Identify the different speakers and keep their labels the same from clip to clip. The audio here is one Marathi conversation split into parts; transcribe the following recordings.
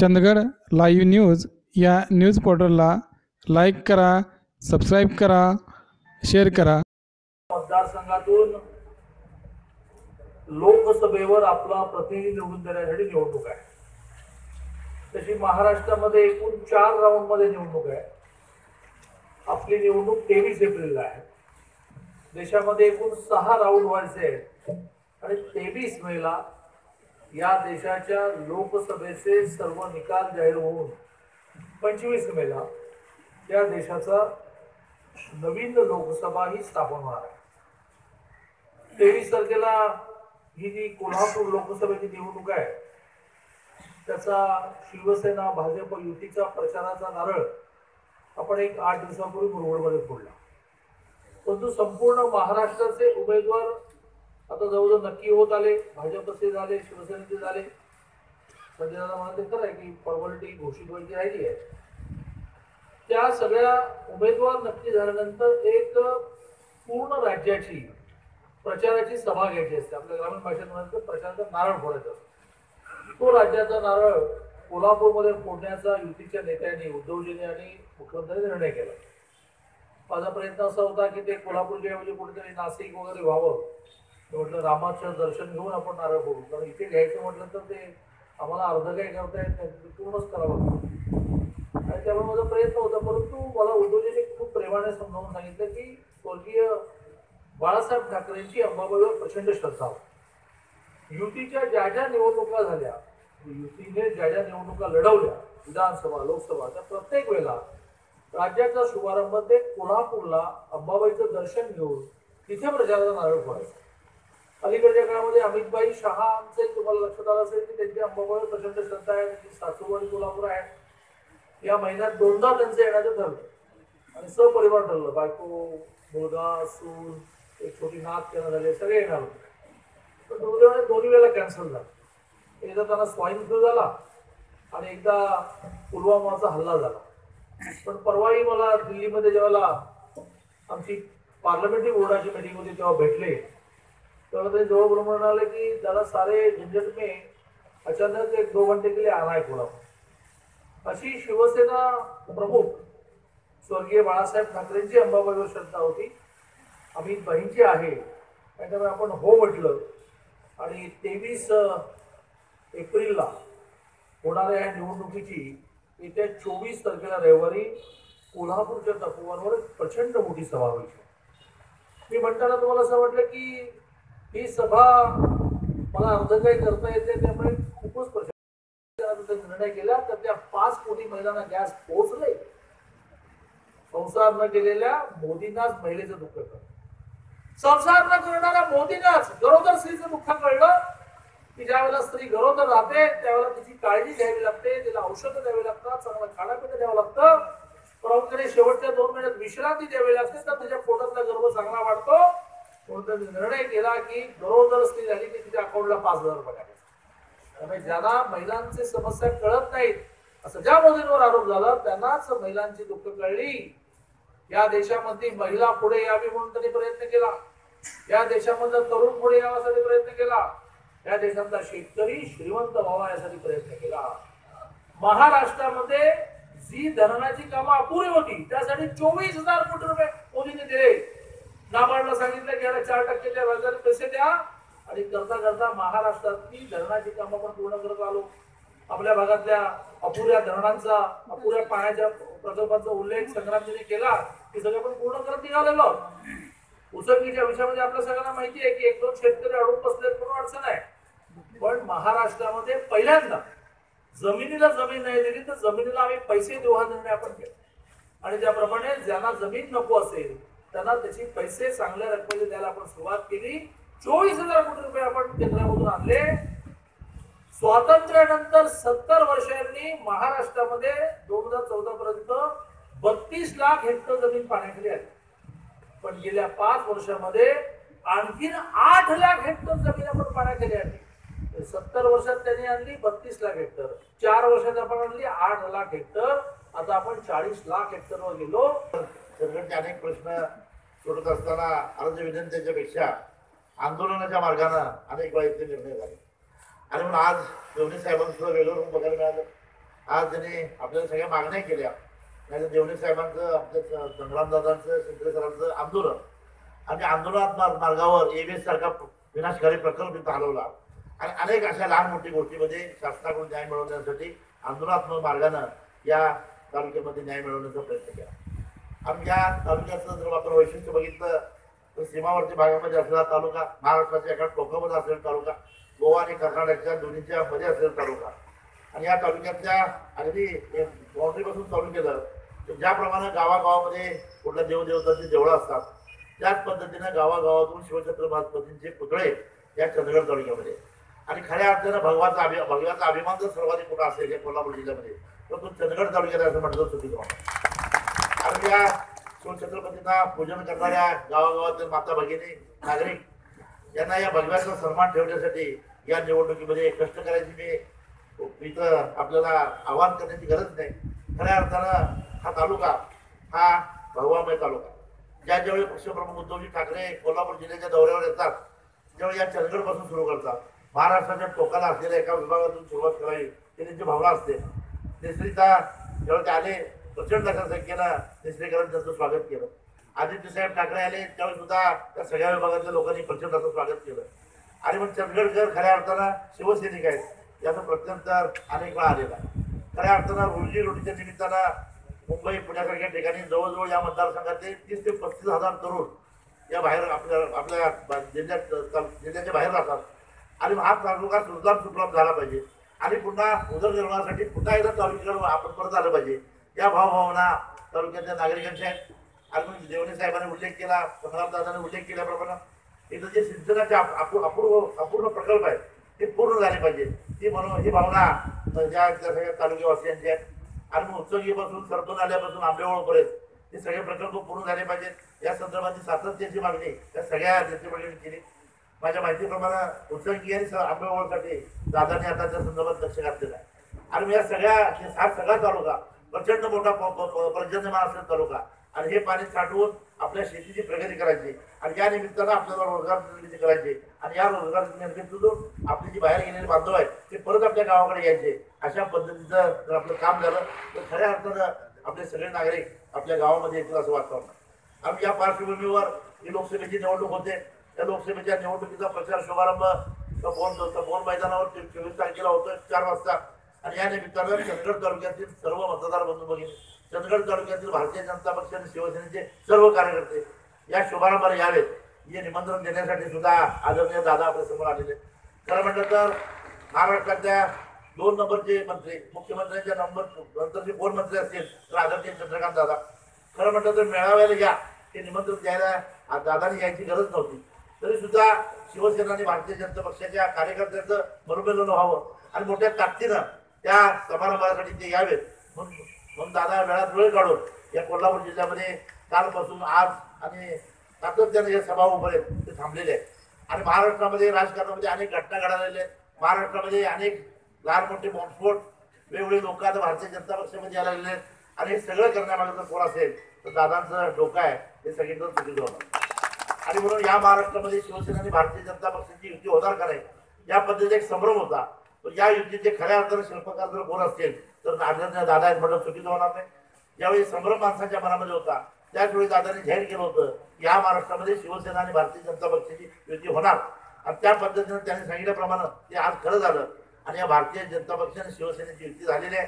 Speaker 1: चंदगड लाईव्ह न्यूज या न्यूज पोर्टलला लाईक करा सबस्क्राईब करा शेअर करा.
Speaker 2: मतदारसंघातून लोकसभेवर आपला प्रतिनिधी निवडून देण्यासाठी निवडणूक आहे. तशी महाराष्ट्रामध्ये एकूण चार राऊंडमध्ये निवडणूक आहे. आपली निवडणूक तेवीस एप्रिलला आहे. देशामध्ये एकूण सहा राऊंड व्हायचे आहेत. आणि तेवीस मेला या देशाच्या लोकसभेचे सर्व निकाल जाहीर होऊन पंचवीस मेला या देशाचा नवीन लोकसभा ही स्थापन होणार आहे. तेवीस तारखेला ही जी कोल्हापूर लोकसभेची निवडणूक आहे त्याचा शिवसेना भाजप युतीचा प्रचाराचा नारळ आपण एक आठ दिवसापूर्वी मुरवडमध्ये फोडला. परंतु संपूर्ण महाराष्ट्राचे उमेदवार आता जवळजवळ नक्की होत आले भाजपचे झाले शिवसेनेचे झाले. संजय दादा म्हणाले खरं आहे की फॉर्मॅलिटी घोषित व्हायची राहिली आहे. त्या सगळ्या उमेदवार नक्की झाल्यानंतर एक पूर्ण राज्याची प्रचाराची सभा घ्यायची असते. आपल्या ग्रामीण भाषेत म्हणायचं प्रचाराचा नारळ फोडायचा तो राज्याचा नारळ कोल्हापूरमध्ये फोडण्याचा युतीच्या नेत्यांनी उद्धवजींनी आणि मुख्यमंत्र्यांनी निर्णय केला. माझा प्रयत्न असा होता की ते कोल्हापूरच्या ऐवजी कुठेतरी नाशिक वगैरे व्हावं. म्हटलं रामाचं दर्शन घेऊन आपण नारळ फोडू. कारण इथे घ्यायचं म्हटलं तर ते आम्हाला अर्ध काही करता येत नाही पूर्णच करावं लागतं. आणि त्यामुळे माझा प्रयत्न होता परंतु मला उद्धवजीने खूप प्रेमाने समजावून सांगितलं की स्वर्गीय बाळासाहेब ठाकरेंची अंबाबाईवर प्रचंड श्रद्धा होती. युतीच्या ज्या ज्या निवडणुका झाल्या युतीने ज्या ज्या निवडणुका लढवल्या विधानसभा लोकसभा त्या प्रत्येक वेळेला राज्याचा शुभारंभ ते कोल्हापूरला अंबाबाईचं दर्शन घेऊन तिथे प्रचाराचा नारळ फोडायचा. अलीकडच्या काळामध्ये अमितबाई शहा आमचे तुम्हाला लक्षात आलं असेल की त्यांची अंबाबाईवर प्रचंड श्रद्धा आहे त्यांची सासू आणि कोल्हापूर आहे. या महिन्यात दोनदा त्यांचं येण्याचं ठरलं. आणि सपरिवार ठरलं. बायको मुलगा सून एक छोटी नाक त्यांना झाले सगळे येणार होते. पण दुर्दैवाने दोन्ही वेळेला कॅन्सल झालं. एकदा त्यांना स्वाईन फ्लू झाला आणि एकदा पुलवामाचा हल्ला झाला. पण परवाही मला दिल्लीमध्ये जेव्हा आमची पार्लमेंटरी बोर्डाची मीटिंग होती तेव्हा भेटले. ते जवळ बोलून म्हणाले की त्याला सारे झंझट में अचानक एक दो घंटे के लिए आना है अशी शिवसेना प्रमुख स्वर्गीय बाळासाहेब ठाकरेंची अंबाबाईवर श्रद्धा होती. आम्ही बहीणची आहे. त्याच्यामुळे आपण हो म्हटलं. आणि तेवीस एप्रिलला होणाऱ्या या निवडणुकीची येत्या चोवीस तारखेला रविवारी कोल्हापूरच्या तपोवनवर प्रचंड मोठी सभा होईल मी म्हणताना तुम्हाला असं वाटलं की ही सभा मला अर्ज काही करता येते त्यामुळे खूपच प्रचंड निर्णय केला तर त्या पाच कोटी महिलांना गॅस पोहोचले संसार न केलेल्या मोदींनाच महिलेचं दुःख कळलं. संसार न करणाऱ्या मोदींनाच गरोदर स्त्रीचं दुःख कळलं की ज्या वेळेला स्त्री गरोदर राहते त्यावेळेला तिची काळजी घ्यावी लागते तिला औषधं द्यावी लागतात चांगलं खाण्यापिणं द्यावं लागतं. प्रामुख्याने शेवटच्या दोन महिन्यात विश्रांती द्यावी लागते तर त्याच्या पोटातला गर्भ चांगला वाढतो. म्हणून निर्णय केला की गरोदर स्त्री झाली की तिच्या अकाउंटला पाच हजार रुपये टाकायचे त्यामुळे ज्यांना महिलांची समस्या कळत नाहीत असं ज्या मोदींवर आरोप झाला त्यांनाच महिलांची दुःख कळली. या देशामध्ये महिला पुढे यावी म्हणून त्यांनी प्रयत्न केला. या देशामधला तरुण पुढे यावासाठी प्रयत्न केला. या देशातला शेतकरी श्रीमंत व्हावा यासाठी प्रयत्न केला. महाराष्ट्रामध्ये जी धरणाची कामं अपुरी होती त्यासाठी चोवीस हजार कोटी रुपये मोदींनी दिले. नाबार्डला सांगितलं की याला चार टक्क्याच्या व्याजाने पैसे द्या. आणि करता करता महाराष्ट्रातली धरणाची कामं आपण पूर्ण करत आलो. आपल्या भागातल्या अपुऱ्या धरणांचा अपुऱ्या पाण्याच्या प्रकल्पांचा उल्लेख संग्रामजीने केला. की सगळं आपण पूर्ण करत निघालेलो. उसंगीच्या विषयामध्ये आपल्या सगळ्यांना माहिती आहे की एक दोन शेतकरी अडून बसले म्हणून अडचण आहे. पण महाराष्ट्रामध्ये पहिल्यांदा जमिनीला जमीन नाही दिली तर जमिनीला आम्ही पैसे देऊ हा निर्णय आपण केला आणि त्याप्रमाणे ज्यांना जमीन नको असेल त्यांना त्याचे पैसे चांगल्या रकमेचे द्यायला आपण सुरुवात केली. चोवीस हजार कोटी रुपये आपण केंद्रामधून आणले. स्वातंत्र्यानंतर सत्तर वर्षांनी महाराष्ट्रामध्ये दोन हजार चौदा पर्यंत बत्तीस लाख हेक्टर जमीन पाण्याखाली आली. पण गेल्या पाच वर्षामध्ये आणखीन आठ लाख हेक्टर जमीन आपण पाण्याखाली आणली. सत्तर वर्षात त्यांनी आणली बत्तीस लाख हेक्टर. चार वर्षात आपण आणली आठ लाख हेक्टर. आता आपण चाळीस लाख हेक्टरवर गेलो.
Speaker 3: सरकारचे अनेक प्रश्न सोडत असताना अर्ज विनंत्याच्या पेक्षा आंदोलनाच्या मार्गानं अनेक वेळा इथे निर्णय झाले. आणि म्हणून आज देवणी साहेबांचं सुद्धा वेळेवर बघायला मिळालं. आज त्यांनी आपल्याला सगळ्या मागण्या केल्या. नाही देवणी साहेबांचं आपल्या संग्रामदादांचं शिंदे सरांचं आंदोलन. आणि आंदोलनात मार्गावर एबीएस सारखा विनाशकारी प्रकल्प इथं हलवला. आणि अनेक अशा लहान मोठी गोष्टीमध्ये म्हणजे शासनाकडून न्याय मिळवण्यासाठी आंदोलनात्मक मार्गानं या तालुक्यामध्ये न्याय मिळवण्याचा प्रयत्न केला. आमच्या या तालुक्याचं जर आपण वैशिष्ट्य बघितलं तर सीमावर्ती भागामध्ये असलेला तालुका महाराष्ट्राच्या एका टोकामध्ये असलेला तालुका गोवा आणि कर्नाटकच्या दोन्हीच्या मध्ये असलेला तालुका. आणि या तालुक्यातल्या अगदी बाउंड्रीपासून चालू केलं तर ज्याप्रमाणे गावागावामध्ये कुठल्या देवदेवतांची देवळं असतात त्याच पद्धतीनं गावागावातून शिवछत्रपतींचे पुतळे या चंद्रगड तालुक्यामध्ये. आणि खऱ्या अर्थानं भगवाचा अभि भगवाचा अभिमान जर सर्वाधिक कुठं असेल या कोल्हापूर जिल्ह्यामध्ये तर तो चंदगड तालुक्यात असं म्हटलं चुकीचं कारण आणि या शिवछत्रपतींना पूजन करणाऱ्या गावागावातील माता भगिनी नागरिक यांना या भगव्याचा सन्मान ठेवण्यासाठी या निवडणुकीमध्ये कष्ट करायची मी इथं आपल्याला आवाहन करण्याची गरज नाही. खऱ्या अर्थानं हा तालुका हा भगवामय तालुका. ज्या ज्यावेळी पक्षप्रमुख उद्धवजी ठाकरे कोल्हापूर जिल्ह्याच्या दौऱ्यावर येतात त्यावेळी या चंदगडपासून सुरू करतात महाराष्ट्राच्या टोकाला असलेल्या एका विभागातून सुरुवात करावी ही त्यांची भावना असते. तिसरीचा जेव्हा ते आले प्रचंड दर्शन संख्येनं तिसरीकरण त्यांचं स्वागत केलं. आदित्य साहेब ठाकरे आले त्यावेळी सुद्धा त्या सगळ्या विभागातल्या लोकांनी प्रचंड असं स्वागत केलं. आणि मग चंदगडकर खऱ्या अर्थानं शिवसैनिक आहेत याचं प्रत्यंतर अनेक वेळा आलेला खऱ्या अर्थानं रोजी रोटीच्या निमित्तानं मुंबई पुण्यासारख्या ठिकाणी जवळजवळ या मतदारसंघातले तीस ते पस्तीस हजार तरुण या बाहेर आपल्या आपल्या जिल्ह्यात जिल्ह्याच्या बाहेर राहतात. आणि हा तालुका सुजलाम सुफलाम झाला पाहिजे. आणि पुन्हा उदरनिर्वाहासाठी पुन्हा एकदा तालुक्यावर आपण परत आलं पाहिजे. या भावभावना तालुक्यातल्या नागरिकांच्या आहेत. आणि देवणे साहेबांनी उल्लेख केला संग्रामदादांनी उल्लेख केल्याप्रमाणे इथं जे सिंचनाचे अपूर्व अपूर्ण प्रकल्प आहेत ते पूर्ण झाले पाहिजे. ती म्हणून ही भावना ज्या सगळ्या तालुक्यावासियांची आहेत. आणि मग उत्संगीपासून सरपण आल्यापासून आंबेवळपर्यंत हे सगळे प्रकल्प पूर्ण झाले पाहिजेत. या संदर्भातली सातत्याची मागणी त्या सगळ्या नेतेमंडळींनी केली. माझ्या माहितीप्रमाणे उत्संगी आणि आंबेवळसाठी दादांनी आता त्या संदर्भात लक्ष घातलेलं आहे. आणि या सगळ्या हा सगळा तालुका प्रचंड मोठा प- पर्जन्यमान असलेला तालुका आणि हे पाणी साठवून आपल्या शेतीची प्रगती करायची आणि या निमित्तानं आपल्याला रोजगार निर्मिती करायची आणि या रोजगार निर्मितीतून आपली जी बाहेर गेलेले बांधव आहेत ते परत आपल्या गावाकडे यायचे. अशा पद्धतीचं जर आपलं काम झालं तर खऱ्या अर्थानं आपले सगळे नागरिक आपल्या गावामध्ये येतील असं वाटतं आम्ही या पार्श्वभूमीवर ही लोकसभेची निवडणूक होते. या लोकसभेच्या निवडणुकीचा प्रचार शुभारंभ बोन बोन मैदानावर ते चोवीस तारखेला होतो चार वाजता. आणि या निमित्तानं चंदगड तालुक्यातील सर्व मतदार बंधू भगिनी चंदगड तालुक्यातील भारतीय जनता पक्ष आणि शिवसेनेचे सर्व कार्यकर्ते या शुभारंभाला यावेत. हे निमंत्रण देण्यासाठी सुद्धा आदरणीय दादा आपल्यासमोर आलेले आहेत. खरं म्हटलं तर महाराष्ट्रातल्या दोन नंबरचे मंत्री मुख्यमंत्र्यांच्या नंबर नंतरचे कोण मंत्री असतील तर आदरणीय चंद्रकांत दादा. खरं म्हटलं तर मेळाव्याला या हे निमंत्रण द्यायला दादाने यायची गरज नव्हती. तरी सुद्धा शिवसेना आणि भारतीय जनता पक्षाच्या कार्यकर्त्यांचं मनोमेलन व्हावं आणि मोठ्या ताकदीनं त्या समारंभासाठी ते यावेत. म्हणून म्हणून दादा वेळात वेळ काढून या कोल्हापूर जिल्ह्यामध्ये कालपासून आज आणि सातत्याने या सभा उभारेत ते थांबलेले आहेत. आणि महाराष्ट्रामध्ये राजकारणामध्ये अनेक घटना घडालेल्या आहेत. महाराष्ट्रामध्ये अनेक लहान मोठे बॉम्बस्फोट वेगवेगळे लोक आता भारतीय जनता पक्षामध्ये आलेले लागलेले आहेत. आणि हे सगळं करण्यामागे जर कोण असेल? तर दादांचं डोकं आहे. हे सगळीकडून चुकीचं होणार आणि म्हणून या महाराष्ट्रामध्ये शिवसेना आणि भारतीय जनता पक्षाची युती होणार का नाही या पद्धतीचा एक संभ्रम होता. पण या युतीचे खऱ्या अर्थाने शिल्पकार जर कोण असतील तर आदरणीय दादा आहेत म्हणलं चुकीचं होणार नाही. ज्यावेळी संभ्रम माणसाच्या मनामध्ये होता त्याच वेळी जाहीर केलं होतं की या महाराष्ट्रामध्ये शिवसेना आणि भारतीय जनता पक्षाची युती होणार. आणि त्या पद्धतीने त्यांनी सांगितल्याप्रमाणे ते आज खरं झालं. आणि या भारतीय जनता पक्ष आणि शिवसेनेची युती झालेली आहे.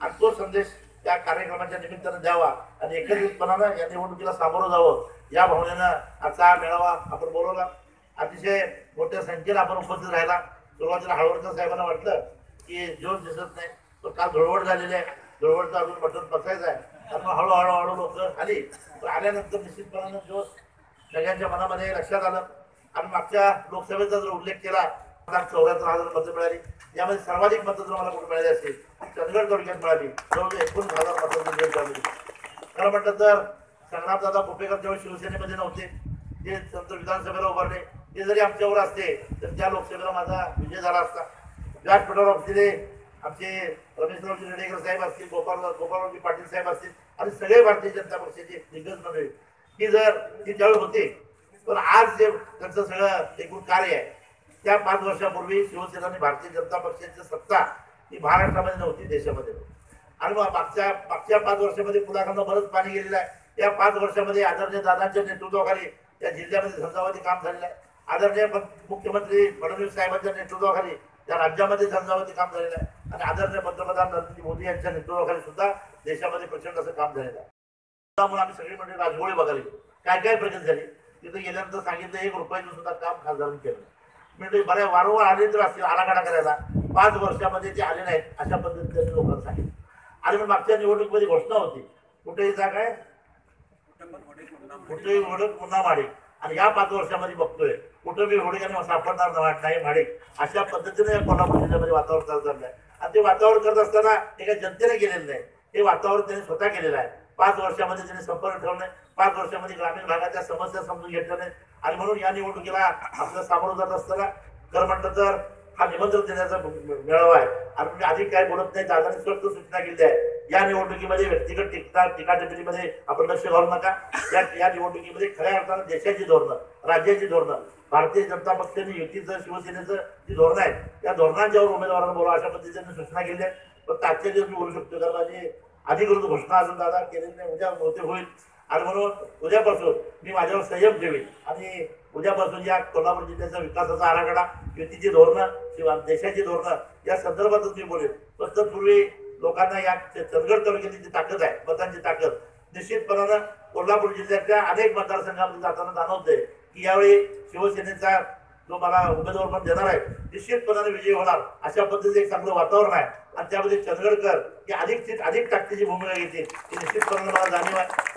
Speaker 3: आणि तो संदेश त्या कार्यक्रमाच्या निमित्तानं द्यावा आणि एकत्रितपणानं या निवडणुकीला सामोरं जावं. या भावनेनं आजचा हा मेळावा आपण बोलवला. अतिशय मोठ्या संख्येनं आपण उपस्थित राहिला. सुरुवातीला हळवडकर साहेबांना वाटलं की जोश दिसत नाही. तो काल धुळवड झालेली आहे. धुळवडचं अजून बटन बसायचं आहे. तर हळूहळू हळू लोक आली. पण आल्यानंतर निश्चितपणानं जोश सगळ्यांच्या मनामध्ये लक्षात आलं. आणि मागच्या लोकसभेचा जर उल्लेख केला लाख चौऱ्याहत्तर हजार मतं मिळाली. यामध्ये सर्वाधिक मतं जर मला कुठे मिळाली असतील चंदगड तालुक्यात मिळाली. जवळजवळ एकोणीस हजार मतं मिळाली. खरं म्हटलं तर संग्रामदादा भोपेकर जेव्हा शिवसेनेमध्ये नव्हते ते संत विधानसभेला उभारले. ते जरी आमच्यावर असते तर त्या लोकसभेला माझा विजय झाला असता. व्यासपीठावर असलेले आमचे रमेशरावजी रेडेकर साहेब असतील गोपाल गोपालरावजी पाटील साहेब असतील आणि सगळे भारतीय जनता पक्षाचे दिग्गज मंडळी. की जर ती त्यावेळी होते पण आज जे त्यांचं सगळं एकूण कार्य आहे त्या पाच वर्षापूर्वी शिवसेना आणि भारतीय जनता पक्षाची सत्ता ही महाराष्ट्रामध्ये नव्हती देशामध्ये आणि मग मागच्या मागच्या पाच वर्षामध्ये पुलाखालनं बरंच पाणी गेलेलं आहे. या पाच वर्षामध्ये आदरणीय दादांच्या नेतृत्वाखाली या जिल्ह्यामध्ये झंझावाती काम झालेलं आहे. आदरणीय मुख्यमंत्री फडणवीस साहेबांच्या नेतृत्वाखाली त्या राज्यामध्ये झंझावाती काम झालेलं आहे. आणि आदरणीय पंतप्रधान नरेंद्र मोदी यांच्या नेतृत्वाखाली सुद्धा देशामध्ये प्रचंड असं काम झालेलं आहे. त्यामुळे आम्ही सगळी म्हणजे राजगोळी बघायला गेलो काय काय प्रगती झाली? तिथे गेल्यानंतर सांगितलं एक रुपयाचं सुद्धा काम खासदारांनी केलं म्हणजे बऱ्या वारंवार आले तर असतील आराखडा करायला. पाच वर्षामध्ये ते आले नाहीत अशा पद्धतीने लोकांना सांगितलं. आणि मग मागच्या निवडणुकीमध्ये घोषणा होती. कुठेही जागा आहे कुठेही होडक पुन्हा माडिक आणि या पाच वर्षामध्ये बघतोय कुठं बी आणि सापडणार नाही नाही अशा पद्धतीने कोल्हापूर जिल्ह्यामध्ये वातावरण चालू झालं आहे. आणि ते वातावरण करत असताना एका जनतेने केलेलं नाही. हे वातावरण त्यांनी स्वतः केलेलं आहे. पाच वर्षामध्ये त्यांनी संपर्क ठेवणे पाच वर्षामध्ये ग्रामीण भागाच्या समस्या समजून घेतल्या नाही आणि म्हणून या निवडणुकीला आपलं सामोरं जात असताना खरं म्हटलं तर हा निमंत्रण देण्याचा मेळावा आहे. आणि मी अधिक काय बोलत नाही दादाने स्पष्ट सूचना केली आहे या निवडणुकीमध्ये व्यक्तिगत टीका टीकाटिपणीमध्ये आपण लक्ष घालू नका. या या निवडणुकीमध्ये खऱ्या अर्थानं देशाची धोरणं राज्याची धोरणं भारतीय जनता पक्षाने युतीचं शिवसेनेचं जी धोरणं आहेत या धोरणांच्यावर उमेदवारांना बोला अशा पद्धतीने सूचना केली आहे पण आजच्या दिवस मी बोलू शकतो कारण माझी अधिकृत घोषणा अजून दादा केलेली नाही. उद्या बहुतेक होईल. आणि म्हणून उद्यापासून मी माझ्यावर संयम ठेवेन. आणि उद्यापासून या कोल्हापूर जिल्ह्याचा विकासाचा आराखडा युतीची धोरणं किंवा देशाची धोरणं या संदर्भातच मी बोलेन. पण तत्पूर्वी लोकांना या चंदगड तालुक्याची जी ताकद आहे मतांची ताकद निश्चितपणानं कोल्हापूर जिल्ह्यातल्या अनेक मतदारसंघामध्ये जाताना जाणवते की यावेळी शिवसेनेचा जो मला उमेदवार पण देणार आहे निश्चितपणाने विजय होणार अशा पद्धतीचं एक चांगलं वातावरण आहे. आणि त्यामध्ये चंदगडकर हे अधिक अधिक ताकदीची भूमिका घेतील ही निश्चितपणाने मला जाणीव आहे.